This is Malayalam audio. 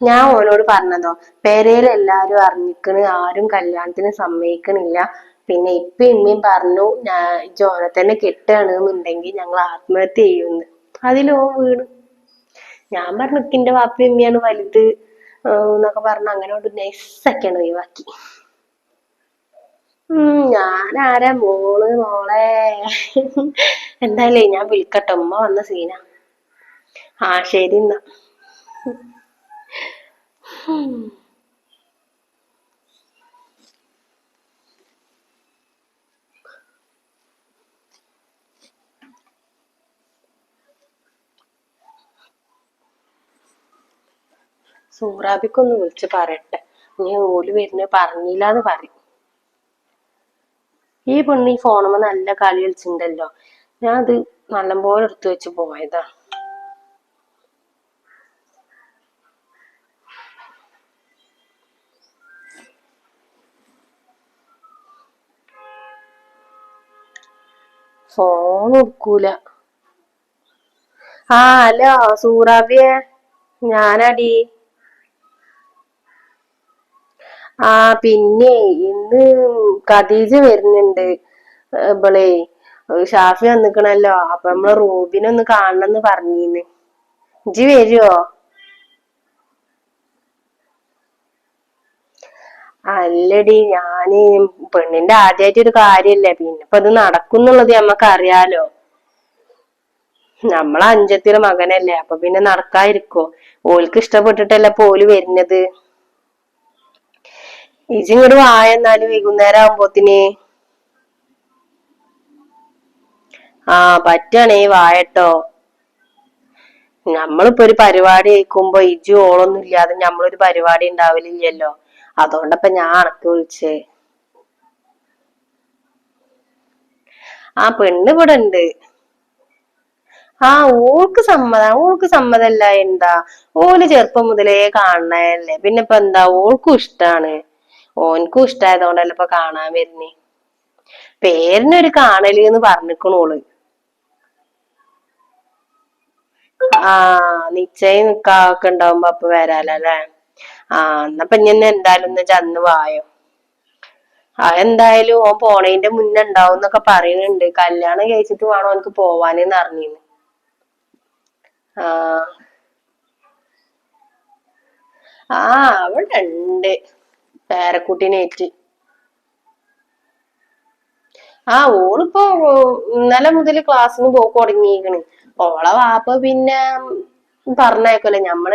ഞാൻ ഓനോട് പറഞ്ഞതോ പേരയിൽ എല്ലാരും അറിഞ്ഞിക്കണ് ആരും കല്യാണത്തിന് സമ്മതിക്കണില്ല. പിന്നെ ഇപ്പൊ ഇമ്മയും പറഞ്ഞു ഞാൻ ജോനെ തന്നെ കെട്ടുകയാണെന്നുണ്ടെങ്കിൽ ഞങ്ങൾ ആത്മഹത്യ ചെയ്യുമെന്ന് അതിലോ വീണു. ഞാൻ പറഞ്ഞു ഇക്കിന്റെ വാപ്പ ഇമ്മയാണ് വലുത് എന്നൊക്കെ പറഞ്ഞു അങ്ങനെ കൊണ്ട് നൈസൊക്കെയാണ് ഒഴിവാക്കി. ഞാൻ ആരാ മോൾ മോളെ? എന്തായാലേ ഞാൻ വിളിക്കട്ടെ ഉമ്മ വന്ന സീന. ആ ശരി എന്നാ. സൂറാബിക്കൊന്ന് വിളിച്ച് പറയട്ടെ. നീ ഓൽ വരുന്ന പറഞ്ഞില്ലാന്ന് പറയും. ഈ പെണ്ണ് ഈ നല്ല കളി കളിച്ചിട്ടുണ്ടല്ലോ ഞാൻ അത് നല്ലപോലെ എടുത്തു വെച്ച് പോയതാ. ഫോൺ എടുക്കൂല ആ ഹലോ സൂറാബിയെ ഞാനടി. ആ പിന്നെ ഇന്ന് ഖദീജ വരുന്നുണ്ട്. ഇവളെ ഷാഫി വന്നിക്കണല്ലോ. അപ്പൊ നമ്മളെ റൂബിനെ ഒന്ന് കാണണമെന്ന് പറഞ്ഞിന് ഇജ്ജ് വരുവോ? അല്ലടി ഞാൻ പെണ്ണിന്റെ ആദ്യമായിട്ട് ഒരു കാര്യല്ലേ? പിന്നെ ഇപ്പൊ ഇത് നടക്കുന്നുള്ളത് നമ്മക്ക് അറിയാലോ നമ്മളെ അഞ്ചത്തിയുടെ മകനല്ലേ അപ്പൊ പിന്നെ നടക്കാതിരിക്കോ? ഓൽക്ക് ഇഷ്ടപ്പെട്ടിട്ടല്ലേ പോൽ വരുന്നത്? ഇജിങ്ങോട് വായെന്നാലും വൈകുന്നേരം ആകുമ്പോത്തിന് ആ പറ്റണേ വായട്ടോ. നമ്മളിപ്പോ ഒരു പരിപാടി കഴിക്കുമ്പോ ഇജു ഓളൊന്നും ഇല്ലാതെ നമ്മളൊരു പരിപാടി ഉണ്ടാവലില്ലല്ലോ. അതുകൊണ്ടപ്പൊ ഞാൻ അണക്ക് വിളിച്ചേ. ആ പെണ്ണ് ഇവിടെ ഉണ്ട്. ആ ഓൾക്ക് സമ്മതം ഓൾക്ക് സമ്മതല്ല എന്താ? ഓൽ ചെറുപ്പം മുതലേ കാണണല്ലേ പിന്നെ ഇപ്പൊ എന്താ? ഓൾക്കും ഇഷ്ടാണ്. ഓൻക്കും ഇഷ്ടായതുകൊണ്ടല്ലേ ഇപ്പൊ കാണാൻ വരുന്നേ. പേരിനൊരു കാണൽ എന്ന് പറഞ്ഞിക്കണോൾ ആ നിശ്ചയം നിക്കാക്കെ ഉണ്ടാവുമ്പോ അപ്പൊ വരാലല്ലേ ആ എന്നപ്പൊ ഇനി എന്തായാലും ചന്ന് വായോ. ആ എന്തായാലും ഓൻ പോണേന്റെ മുന്നേ ഉണ്ടാവും എന്നൊക്കെ പറയുന്നുണ്ട് കല്യാണം കഴിച്ചിട്ട് വേണം ഓനക്ക് പോവാനെന്ന് അറിഞ്ഞിന് ആ. ആ അവിടെ ഉണ്ട് പേരക്കുട്ടീനേറ്റ് ആ ഓളിപ്പോ ഇന്നലെ മുതൽ ക്ലാസ്സിന് പോക്ക് തുടങ്ങിയിരിക്കണ് ഓളെ വാപ്പ പിന്നെ പറഞ്ഞേക്കല്ലോ ഞമ്മൾ